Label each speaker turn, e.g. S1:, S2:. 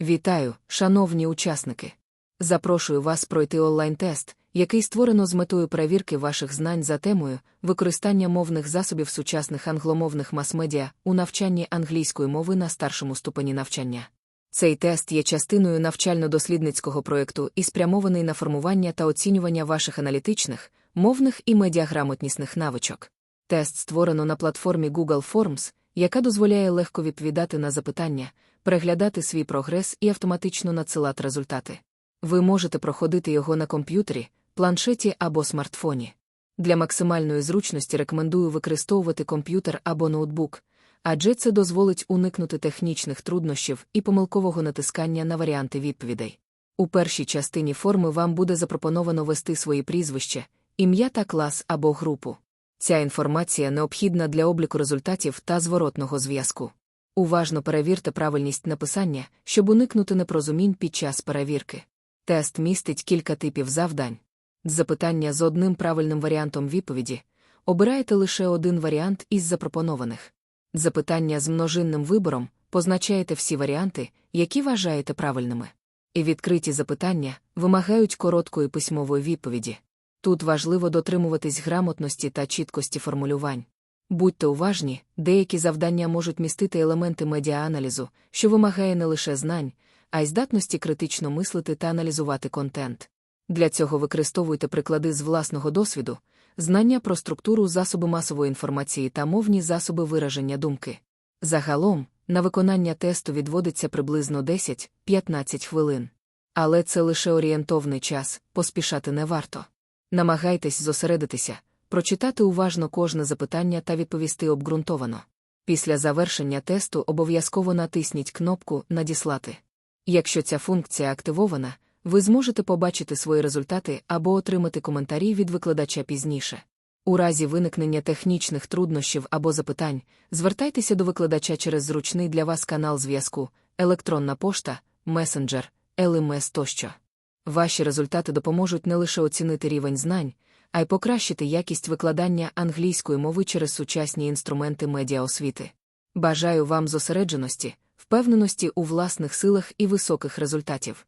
S1: Вітаю, шановні учасники! Запрошую вас пройти онлайн-тест, який створено з метою перевірки ваших знань за темою використання мовних засобів сучасних англомовних мас-медіа у навчанні англійської мови на старшому ступені навчання. Цей тест є частиною навчально-дослідницького проєкту і спрямований на формування та оцінювання ваших аналітичних, мовних і медіаграмотнісних навичок. Тест створено на платформі Google Forms, яка дозволяє легко відповідати на запитання, переглядати свій прогрес і автоматично надсилати результати. Ви можете проходити його на комп'ютері, планшеті або смартфоні. Для максимальної зручності рекомендую використовувати комп'ютер або ноутбук, адже це дозволить уникнути технічних труднощів і помилкового натискання на варіанти відповідей. У першій частині форми вам буде запропоновано ввести свої прізвище, ім'я та клас або групу. Ця інформація необхідна для обліку результатів та зворотного зв'язку. Уважно перевірте правильність написання, щоб уникнути непорозумінь під час перевірки. Тест містить кілька типів завдань. Запитання з одним правильним варіантом відповіді. Обирайте лише один варіант із запропонованих. Запитання з множинним вибором позначаєте всі варіанти, які вважаєте правильними. І відкриті запитання вимагають короткої письмової відповіді. Тут важливо дотримуватись грамотності та чіткості формулювань. Будьте уважні, деякі завдання можуть містити елементи медіааналізу, що вимагає не лише знань, а й здатності критично мислити та аналізувати контент. Для цього використовуйте приклади з власного досвіду, знання про структуру засоби масової інформації та мовні засоби вираження думки. Загалом, на виконання тесту відводиться приблизно 10-15 хвилин. Але це лише орієнтовний час, поспішати не варто. Намагайтесь зосередитися, прочитати уважно кожне запитання та відповісти обґрунтовано. Після завершення тесту обов'язково натисніть кнопку Надіслати. Якщо ця функція активована, ви зможете побачити свої результати або отримати коментарі від викладача пізніше. У разі виникнення технічних труднощів або запитань, звертайтеся до викладача через зручний для вас канал зв'язку, електронна пошта, месенджер, ЛМС тощо. Ваші результати допоможуть не лише оцінити рівень знань, а й покращити якість викладання англійської мови через сучасні інструменти медіаосвіти. Бажаю вам зосередженості, впевненості у власних силах і високих результатів.